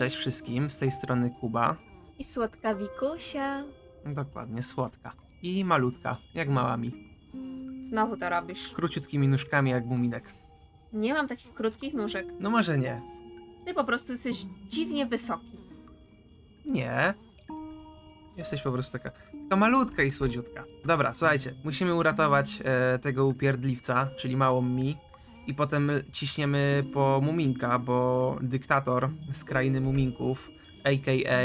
Cześć wszystkim, z tej strony Kuba. I słodka Wikusia. Dokładnie, słodka. I malutka, jak małami. Znowu to Z robisz. króciutkimi nóżkami jak muminek. Nie mam takich krótkich nóżek. No może nie. Ty po prostu jesteś dziwnie wysoki. Nie. Jesteś po prostu taka, taka malutka i słodziutka. Dobra, słuchajcie, musimy uratować e, tego upierdliwca, czyli małą mi. I potem ciśniemy po Muminka, bo dyktator z krainy Muminków, a.k.a.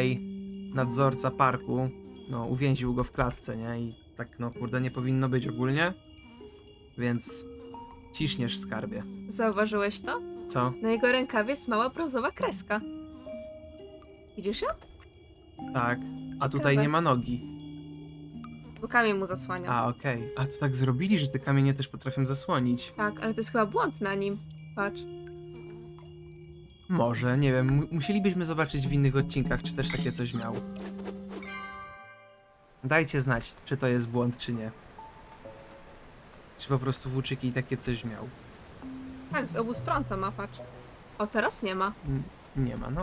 nadzorca parku, no uwięził go w klatce, nie? I tak, no kurde, nie powinno być ogólnie. Więc ciśniesz skarbie. Zauważyłeś to? Co? Na jego rękawie jest mała brązowa kreska. Widzisz ją? Tak. A tutaj Ciekawe. nie ma nogi. Bo kamień mu zasłania. A, okej. A to tak zrobili, że te kamienie też potrafią zasłonić. Tak, ale to jest chyba błąd na nim. Patrz. Może, nie wiem. mu- Musielibyśmy zobaczyć w innych odcinkach, czy też takie coś miał. Dajcie znać, czy to jest błąd, czy nie. Czy po prostu Włóczyki takie coś miał. Tak, z obu stron to ma, patrz. O, teraz nie ma. N- nie ma, no.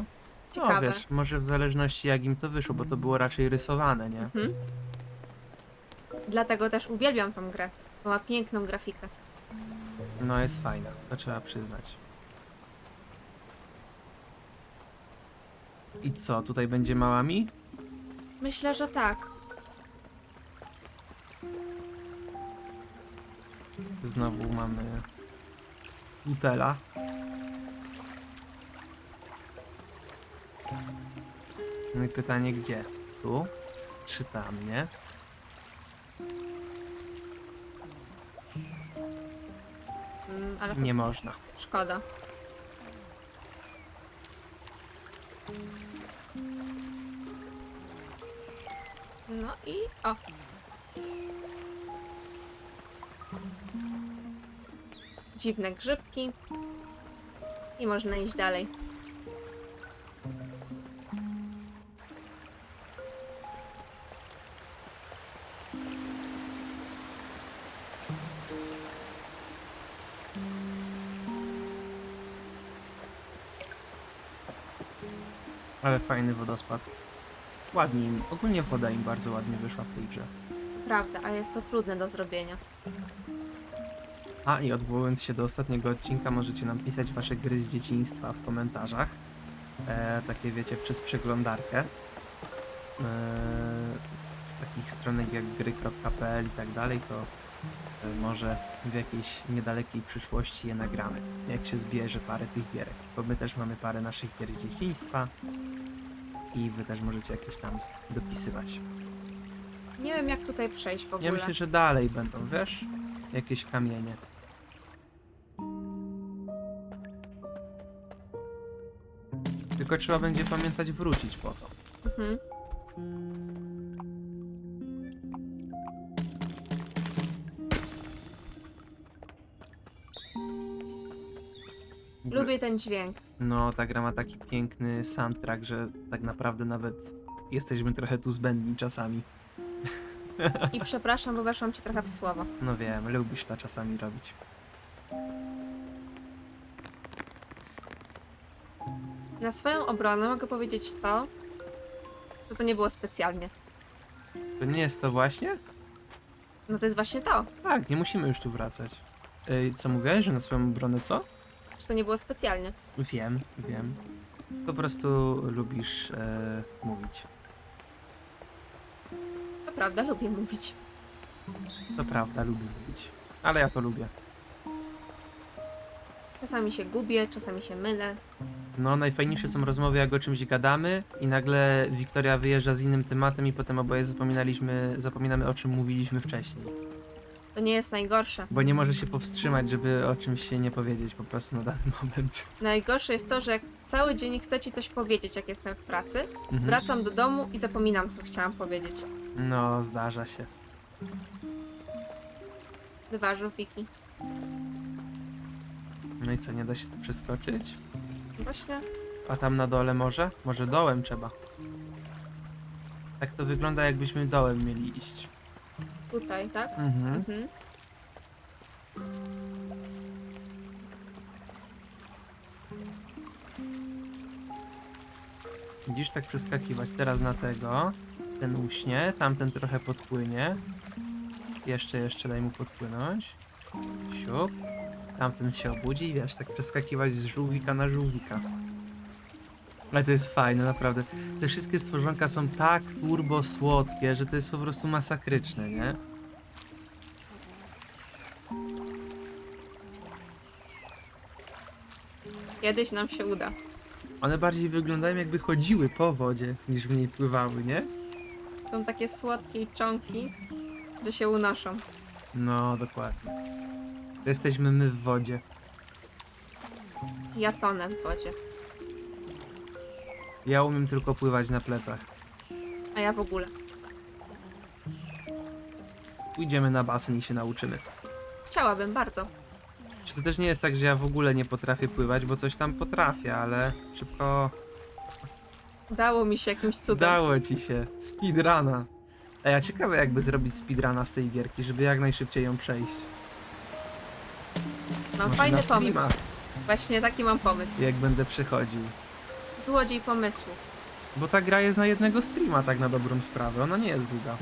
No Ciekawe. wiesz, może w zależności jak im to wyszło, bo to było raczej rysowane, nie? Mhm. Dlatego też uwielbiam tą grę. Bo ma piękną grafikę. No jest fajna, to trzeba przyznać. I co, tutaj będzie małami? Myślę, że tak. Znowu mamy Nutella. No i pytanie gdzie? Tu? Czy tam, nie? Ale Nie można. szkoda. No i o. Dziwne grzybki. I można iść dalej. Fajny wodospad. Ładnie im, ogólnie woda im bardzo ładnie wyszła w tej grze. Prawda, a jest to trudne do zrobienia. A i odwołując się do ostatniego odcinka, możecie nam pisać wasze gry z dzieciństwa w komentarzach. E, takie wiecie, przez przeglądarkę. E, z takich stronek jak gry.pl i tak dalej, to może w jakiejś niedalekiej przyszłości je nagramy. Jak się zbierze parę tych gierek. Bo my też mamy parę naszych gier z dzieciństwa. I wy też możecie jakieś tam dopisywać. Nie wiem jak tutaj przejść w ogóle. Ja myślę, że dalej będą, wiesz? Jakieś kamienie. Tylko trzeba będzie pamiętać wrócić po to. Mhm. Lubię ten dźwięk. No, ta gra ma taki piękny soundtrack, że tak naprawdę nawet jesteśmy trochę tu zbędni czasami. I przepraszam, bo weszłam ci trochę w słowo. No wiem, lubisz to czasami robić. Na swoją obronę mogę powiedzieć to, że to nie było specjalnie. To nie jest to właśnie? No to jest właśnie to, Tak, nie musimy już tu wracać. Ej, co mówiłeś, że na swoją obronę co? Że to nie było specjalnie. Wiem, wiem. Po prostu lubisz e, mówić. To prawda, lubię mówić. To prawda, lubię mówić. Ale ja to lubię. Czasami się gubię, czasami się mylę. No, najfajniejsze są rozmowy, jak o czymś gadamy i nagle Wiktoria wyjeżdża z innym tematem i potem oboje zapominaliśmy, zapominamy o czym mówiliśmy wcześniej. To nie jest najgorsze. Bo nie może się powstrzymać, żeby o czymś się nie powiedzieć po prostu na dany moment. Najgorsze jest to, że jak cały dzień chcę ci coś powiedzieć, jak jestem w pracy, Mhm. wracam do domu i zapominam, co chciałam powiedzieć. No, zdarza się. Dwa żółwiki. No i co, nie da się tu przeskoczyć? Właśnie. A tam na dole może? Może dołem trzeba. Tak to wygląda, jakbyśmy dołem mieli iść. Tutaj, tak? Mhm. Mhm. Widzisz, tak przeskakiwać. Teraz na tego. Ten uśnie, tamten trochę podpłynie. Jeszcze, jeszcze daj mu podpłynąć. Siup. Tamten się obudzi i wiesz, tak przeskakiwać z żółwika na żółwika. Ale to jest fajne, naprawdę. Te wszystkie stworzonka są tak turbo słodkie, że to jest po prostu masakryczne, nie? Kiedyś nam się uda. One bardziej wyglądają jakby chodziły po wodzie, niż w niej pływały, nie? Są takie słodkie i czonki, że się unoszą. No, dokładnie. Jesteśmy my w wodzie. Ja tonę w wodzie. Ja umiem tylko pływać na plecach. A ja w ogóle. Pójdziemy na basen i się nauczymy. Chciałabym bardzo. Czy to też nie jest tak, że ja w ogóle nie potrafię pływać, bo coś tam potrafię, ale szybko Udało mi się jakimś cudem. Udało ci się. Speedruna. A ja ciekawe jakby zrobić speedruna z tej gierki, żeby jak najszybciej ją przejść. Mam Może fajny na pomysł. Właśnie taki mam pomysł. jak będę przechodził. Złodziej pomysłu. Bo ta gra jest na jednego streama tak na dobrą sprawę, ona nie jest długa.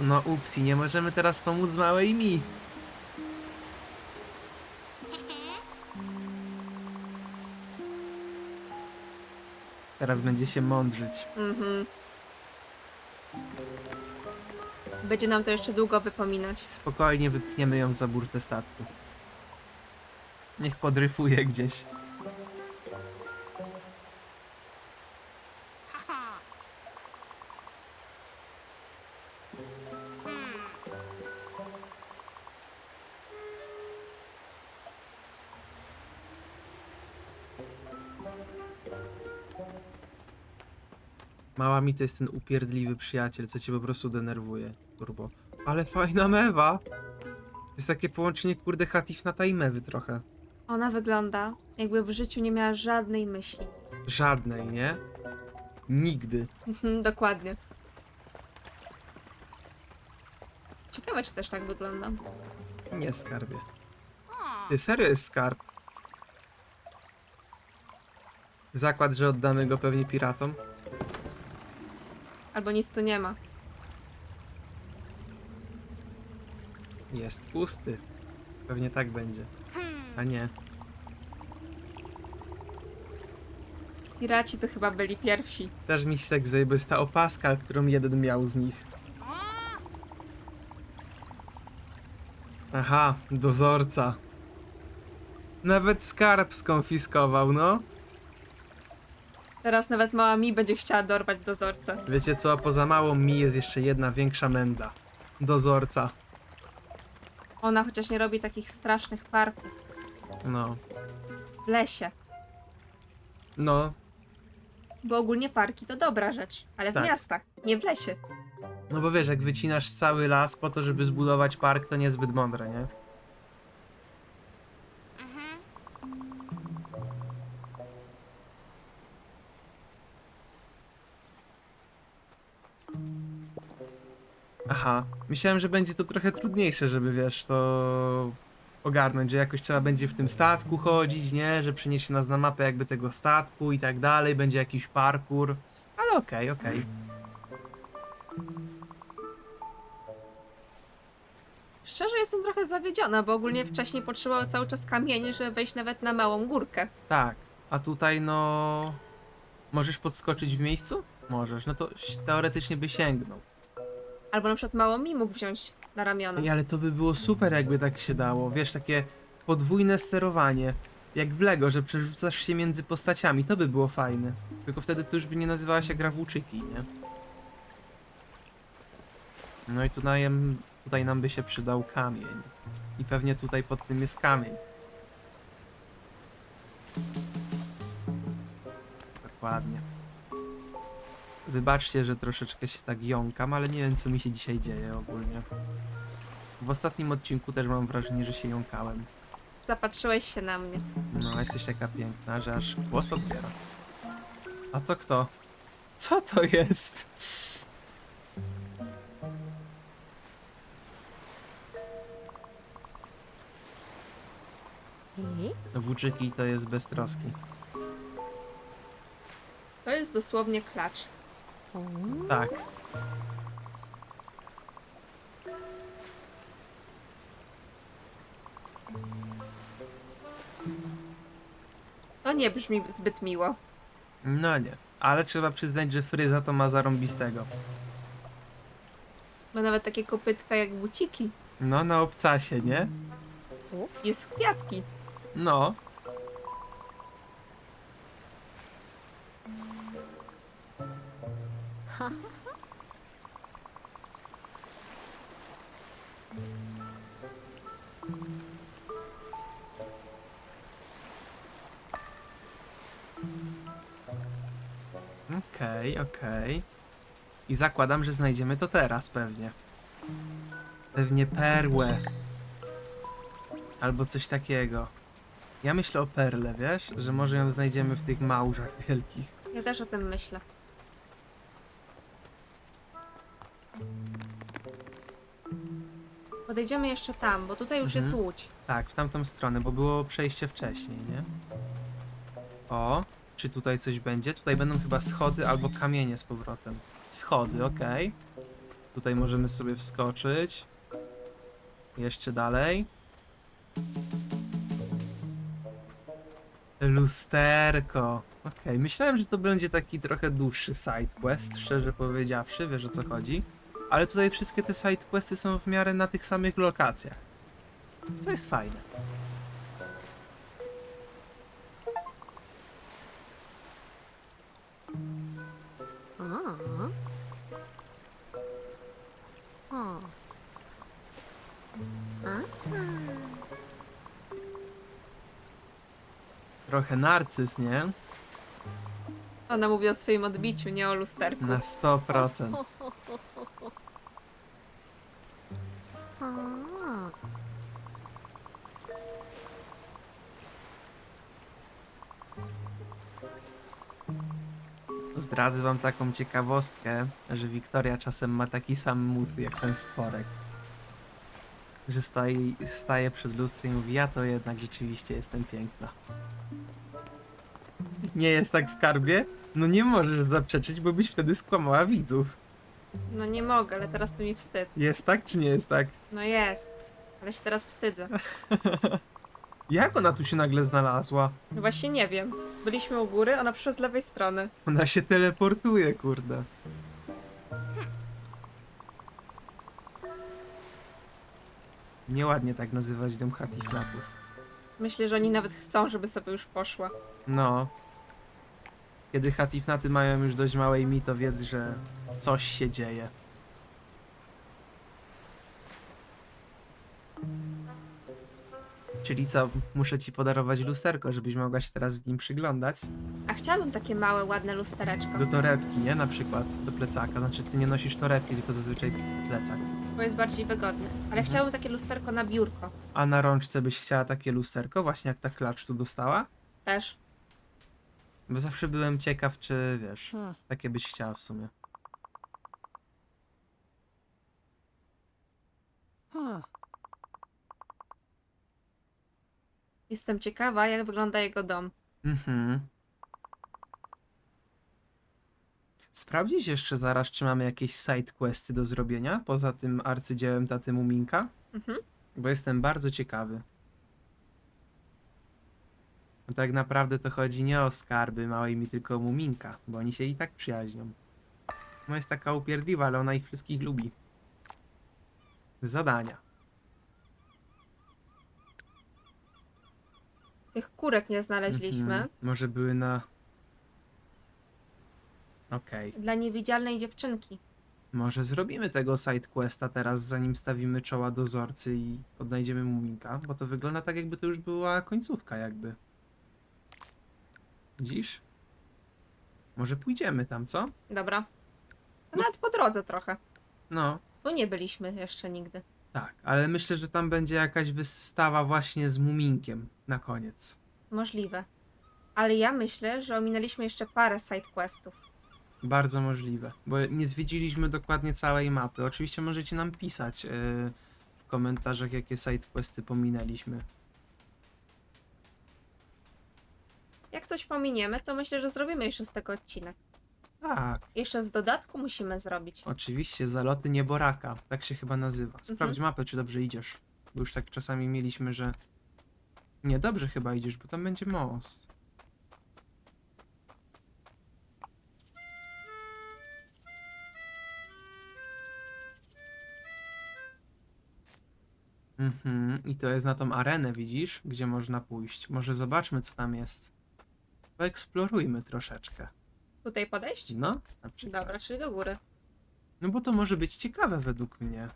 No upsi, nie możemy teraz pomóc małej mi. Teraz będzie się mądrzyć. Mhm. Będzie nam to jeszcze długo wypominać. Spokojnie wypchniemy ją za burtę statku. Niech podryfuje gdzieś. Mała mi to jest ten upierdliwy przyjaciel, co cię po prostu denerwuje. Turbo. Ale fajna mewa! Jest takie połączenie kurde Hatifnata i mewy trochę. Ona wygląda, jakby w życiu nie miała żadnej myśli. Żadnej, nie? Nigdy. Mhm, Dokładnie. Ciekawe, czy też tak wygląda. Nie skarbie. Ty, serio jest skarb. Zakład, że oddamy go pewnie piratom. Albo nic tu nie ma. Jest pusty. Pewnie tak będzie. A nie. Piraci to chyba byli pierwsi. Też mi się tak zajebista opaska, którą jeden miał z nich. Aha, dozorca. Nawet skarb skonfiskował, no. Teraz nawet mała mi będzie chciała dorwać dozorcę. Wiecie co, poza małą mi jest jeszcze jedna większa menda. Dozorca. Ona chociaż nie robi takich strasznych parków No. w lesie. No, Bo ogólnie parki to dobra rzecz, ale w Tak. miastach, nie w lesie. no bo wiesz, jak wycinasz cały las po to, żeby zbudować park, to niezbyt mądre, nie? Aha, myślałem, że będzie to trochę trudniejsze, żeby wiesz, to ogarnąć, że jakoś trzeba będzie w tym statku chodzić, nie? Że przyniesie nas na mapę jakby tego statku i tak dalej, będzie jakiś parkour. Ale okej, okej. Szczerze jestem trochę zawiedziona, bo ogólnie wcześniej potrzebowało cały czas kamieni, żeby wejść nawet na małą górkę. Tak, a tutaj no... Możesz podskoczyć w miejscu? Możesz, no to teoretycznie by sięgnął. Albo na przykład mało mi mógł wziąć na ramiona. Ale to by było super, jakby tak się dało. Wiesz, takie podwójne sterowanie. Jak w Lego, że przerzucasz się między postaciami, to by było fajne. Tylko wtedy to już by nie nazywała się gra włóczyki, nie? No i tutaj, tutaj nam by się przydał kamień. I pewnie tutaj pod tym jest kamień. Dokładnie. Wybaczcie, że troszeczkę się tak jąkam, ale nie wiem co mi się dzisiaj dzieje ogólnie. W ostatnim odcinku też mam wrażenie, że się jąkałem. Zapatrzyłeś się na mnie. No, jesteś taka piękna, że aż głos odbiera. A to kto? Co to jest? Włóczyki to jest beztroski. To jest dosłownie klacz. Tak. To nie brzmi zbyt miło. No nie. Ale trzeba przyznać, że fryza to ma zarąbistego. Ma nawet takie kopytka jak buciki. No, na obcasie, nie? Jest kwiatki. No. Okej, okej. I zakładam, że znajdziemy to teraz pewnie. Pewnie perłę. Albo coś takiego. Ja myślę o perle, wiesz? Że może ją znajdziemy w tych małżach wielkich. Ja też o tym myślę. Podejdziemy jeszcze tam, bo tutaj już jest Mhm. łódź. Tak, w tamtą stronę, bo było przejście wcześniej, nie? O, czy tutaj coś będzie? Tutaj będą chyba schody albo kamienie z powrotem. Schody, okej. Tutaj możemy sobie wskoczyć. Jeszcze dalej. Lusterko. Okej, myślałem, że to będzie taki trochę dłuższy side quest, szczerze powiedziawszy, wiesz o co chodzi. Ale tutaj wszystkie te side questy są w miarę na tych samych lokacjach. Co jest fajne. Trochę narcyz, nie? Ona mówi o swoim odbiciu, nie o lusterku. Na 100%. Zdradzę wam taką ciekawostkę, że Wiktoria czasem ma taki sam mód jak ten stworek. Że stoi, staje przed lustrem i mówi, ja to jednak rzeczywiście jestem piękna. Nie jest tak skarbie? No nie możesz zaprzeczyć, bo byś wtedy skłamała widzów. No nie mogę, ale teraz to mi wstyd. Jest tak czy nie jest tak? No jest. Ale się teraz wstydzę. Jak ona tu się nagle znalazła? No właśnie nie wiem. Byliśmy u góry, ona przyszła z lewej strony. Ona się teleportuje, kurde. Nieładnie tak nazywać dom Hatifnatów. Myślę, że oni nawet chcą, żeby sobie już poszła. No. Kiedy Hatifnaty mają już dość małej mi, to wiedz, że coś się dzieje. Czyli co, muszę ci podarować lusterko, żebyś mogła się teraz w nim przyglądać? A chciałabym takie małe, ładne lustereczko. Do torebki, nie? Na przykład, do plecaka. Znaczy, ty nie nosisz torebki, tylko zazwyczaj plecak. Bo jest bardziej wygodny. Ale chciałabym takie lusterko na biurko. A na rączce byś chciała takie lusterko, właśnie jak ta klacz tu dostała? Też. Bo zawsze byłem ciekaw, czy wiesz, takie byś chciała w sumie. Jestem ciekawa, jak wygląda jego dom. Mhm. Sprawdzić jeszcze zaraz, czy mamy jakieś side questy do zrobienia, poza tym arcydziełem taty Muminka, Mhm. bo jestem bardzo ciekawy. Tak naprawdę to chodzi nie o skarby małej mi, tylko o Muminka, bo oni się i tak przyjaźnią. No jest taka upierdliwa, ale ona ich wszystkich lubi. Zadania. Tych kurek nie znaleźliśmy. Mhm. Może były na... Okej. Dla niewidzialnej dziewczynki. Może zrobimy tego side questa teraz, zanim stawimy czoła dozorcy i odnajdziemy Muminka, bo to wygląda tak, jakby to już była końcówka, jakby. Widzisz? Może pójdziemy tam, co? Dobra. Nawet po drodze trochę. No, Tu nie byliśmy jeszcze nigdy. tak, ale myślę, że tam będzie jakaś wystawa właśnie z Muminkiem na koniec. Możliwe. Ale ja myślę, że ominęliśmy jeszcze parę sidequestów. Bardzo możliwe, bo nie zwiedziliśmy dokładnie całej mapy. Oczywiście możecie nam pisać yy, w komentarzach, jakie side questy pominęliśmy. Jak coś pominiemy, to myślę, że zrobimy jeszcze z tego odcinek. Tak, Jeszcze z dodatku musimy zrobić. oczywiście, zaloty nieboraka. Tak się chyba nazywa. Sprawdź Mhm. mapę, czy dobrze idziesz. Bo już tak czasami mieliśmy, że... Nie, dobrze chyba idziesz, bo tam będzie most. Mhm, i to jest na tą arenę, widzisz? Gdzie można pójść. Może zobaczmy, co tam jest. Poeksplorujmy troszeczkę. Tutaj podejść? No, na przykład. Dobra, czyli do góry. No bo to może być ciekawe według mnie.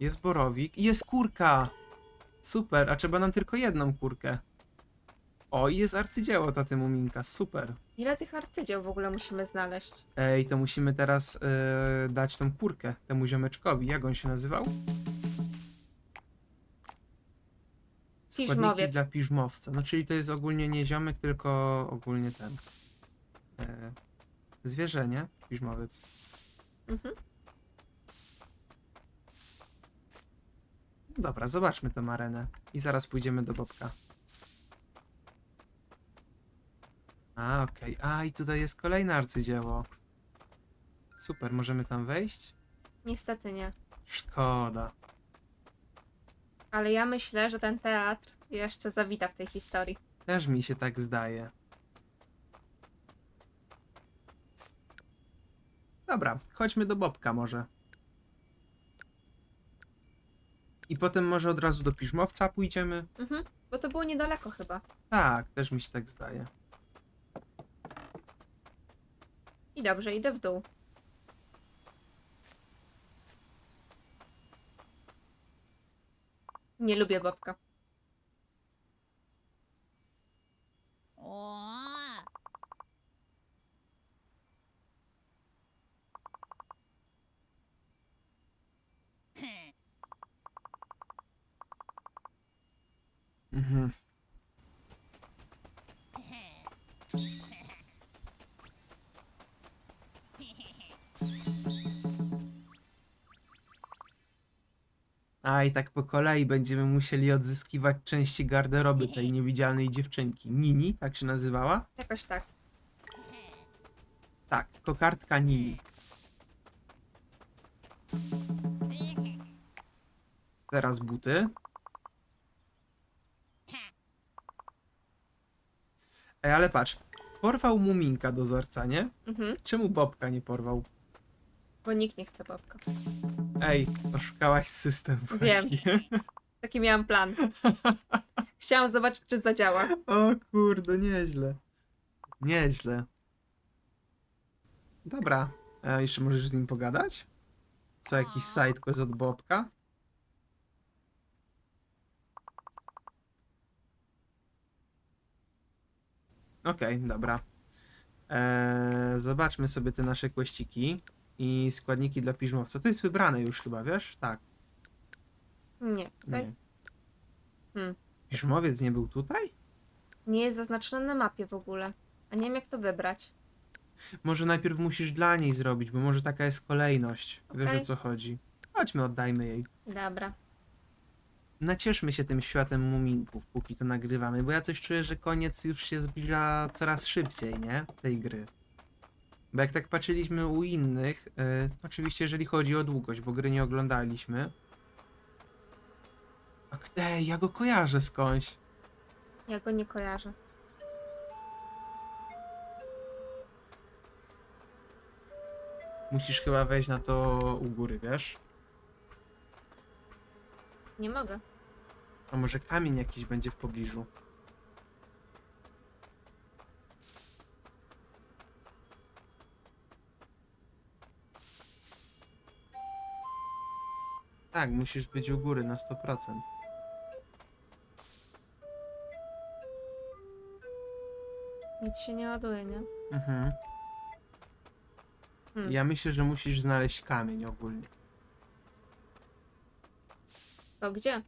Jest borowik i jest kurka. Super, a trzeba nam tylko jedną kurkę. O, i jest arcydzieło taty Muminka, super. Ile tych arcydzieł w ogóle musimy znaleźć? Ej, to musimy teraz e, dać tą kurkę temu ziomeczkowi. Jak on się nazywał? Składniki Piżmowiec. dla piżmowca. No czyli to jest ogólnie nie ziomek, tylko ogólnie ten. E, zwierzę, nie? Piżmowiec. Mhm. Dobra, zobaczmy tę arenę. I zaraz pójdziemy do Bobka. A, okej. A, i tutaj jest kolejne arcydzieło. Super, możemy tam wejść? Niestety nie. Szkoda. Ale ja myślę, że ten teatr jeszcze zawita w tej historii. Też mi się tak zdaje. Dobra, chodźmy do Bobka może. I potem może od razu do Piżmowca pójdziemy? Mhm. Bo to było niedaleko chyba. Tak, też mi się tak zdaje. I dobrze, idę w dół. Nie lubię babka. Mhm. A i tak po kolei będziemy musieli odzyskiwać części garderoby tej niewidzialnej dziewczynki. Nini, tak się nazywała? Jakoś tak. Tak, kokardka Nini. Teraz buty. Ej, ale patrz. Porwał Muminka dozorca, nie? Mhm. Czemu Bobka nie porwał? Bo nikt nie chce babka. Ej, oszukałaś system. Wiem. właśnie. Taki miałam plan. Chciałam zobaczyć, czy zadziała. O kurde, nieźle. Nieźle. Dobra. A jeszcze możesz z nim pogadać? Co, jakiś sidequest od Bobka? Okej, dobra. Eee, zobaczmy sobie te nasze kłeściki i składniki dla piżmowca. To jest wybrane już chyba, wiesz? Tak. Nie, tutaj Nie. Hmm. Piżmowiec nie był tutaj? nie jest zaznaczone na mapie w ogóle. A nie wiem, jak to wybrać. Może najpierw musisz dla niej zrobić, bo może taka jest kolejność. Wiesz Okej. o co chodzi. Chodźmy, oddajmy jej. Dobra. Nacieszmy się tym światem muminków, póki to nagrywamy, bo ja coś czuję, że koniec już się zbliża coraz szybciej, nie? Tej gry. Bo jak tak patrzyliśmy u innych, e, oczywiście jeżeli chodzi o długość, bo gry nie oglądaliśmy. A, k- ej, ja go kojarzę skądś. Ja go nie kojarzę. Musisz chyba wejść na to u góry, wiesz? Nie mogę. A może kamień jakiś będzie w pobliżu? Tak, musisz być u góry na 100%. Nic się nie ładuje, nie? Mhm. Hmm. Ja myślę, że musisz znaleźć kamień ogólnie. To gdzie?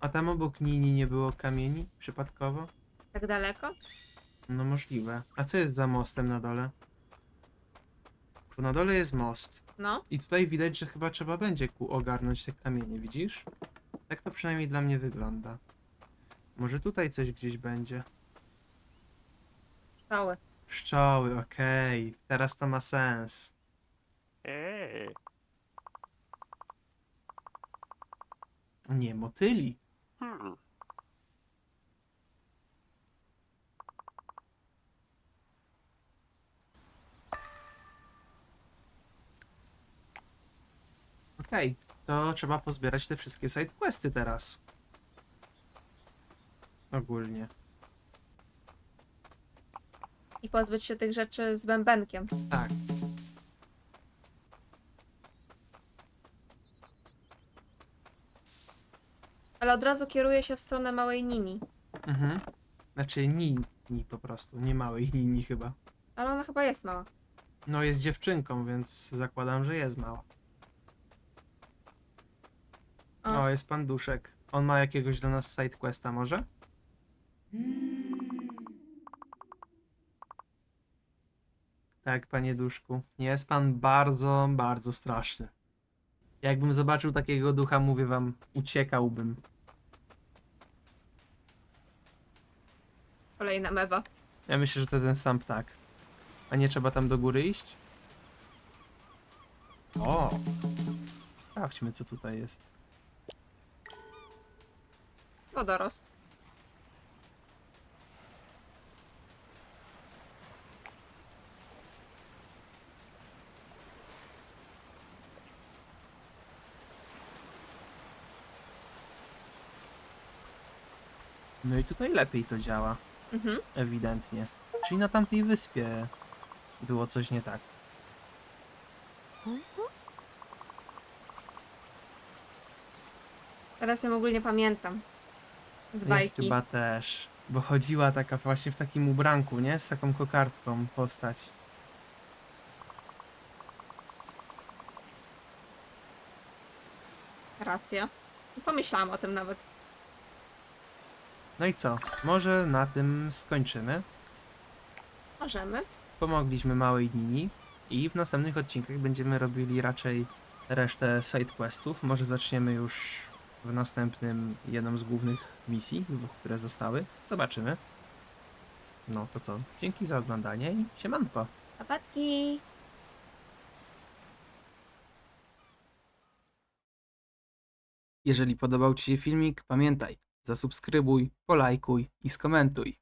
A tam obok Nini nie było kamieni? Przypadkowo? Tak daleko? No możliwe. A co jest za mostem na dole? Tu na dole jest most. No, I tutaj widać, że chyba trzeba będzie ku ogarnąć te kamienie, widzisz? Tak to przynajmniej dla mnie wygląda. Może tutaj coś gdzieś będzie. szkoły. Pszczoły, okej. Teraz to ma sens. Eee. Nie, motyli. Hmm. Okej, to trzeba pozbierać te wszystkie sidequesty teraz. Ogólnie. I pozbyć się tych rzeczy z bębenkiem. Tak. Ale od razu kieruję się w stronę małej Nini. Mhm. Znaczy ni, ni po prostu, nie małej linii chyba. Ale ona chyba jest mała. No jest dziewczynką, więc zakładam, że jest mała. O. O, jest pan Duszek. On ma jakiegoś dla nas sidequesta może? Tak, panie Duszku. Jest pan bardzo, bardzo straszny. Jakbym zobaczył takiego ducha, mówię wam, uciekałbym. Kolejna mewa. Ja myślę, że to ten sam ptak. A nie trzeba tam do góry iść? O! Sprawdźmy, co tutaj jest. Wodorost. No i tutaj lepiej to działa. Mhm. Ewidentnie. Czyli na tamtej wyspie było coś nie tak. Teraz ją ogólnie pamiętam. Z Ja bajki. chyba też. Bo chodziła taka właśnie w takim ubranku, nie? Z taką kokardką postać. Racja. Pomyślałam o tym nawet. No i co? Może na tym skończymy. Możemy. Pomogliśmy małej Nini i w następnych odcinkach będziemy robili raczej resztę sidequestów. Może zaczniemy już w następnym jedną z głównych misji, dwóch, które zostały. Zobaczymy. No to co? Dzięki za oglądanie i siemanko. Papatki! Jeżeli podobał Ci się filmik, pamiętaj, zasubskrybuj, polajkuj i skomentuj.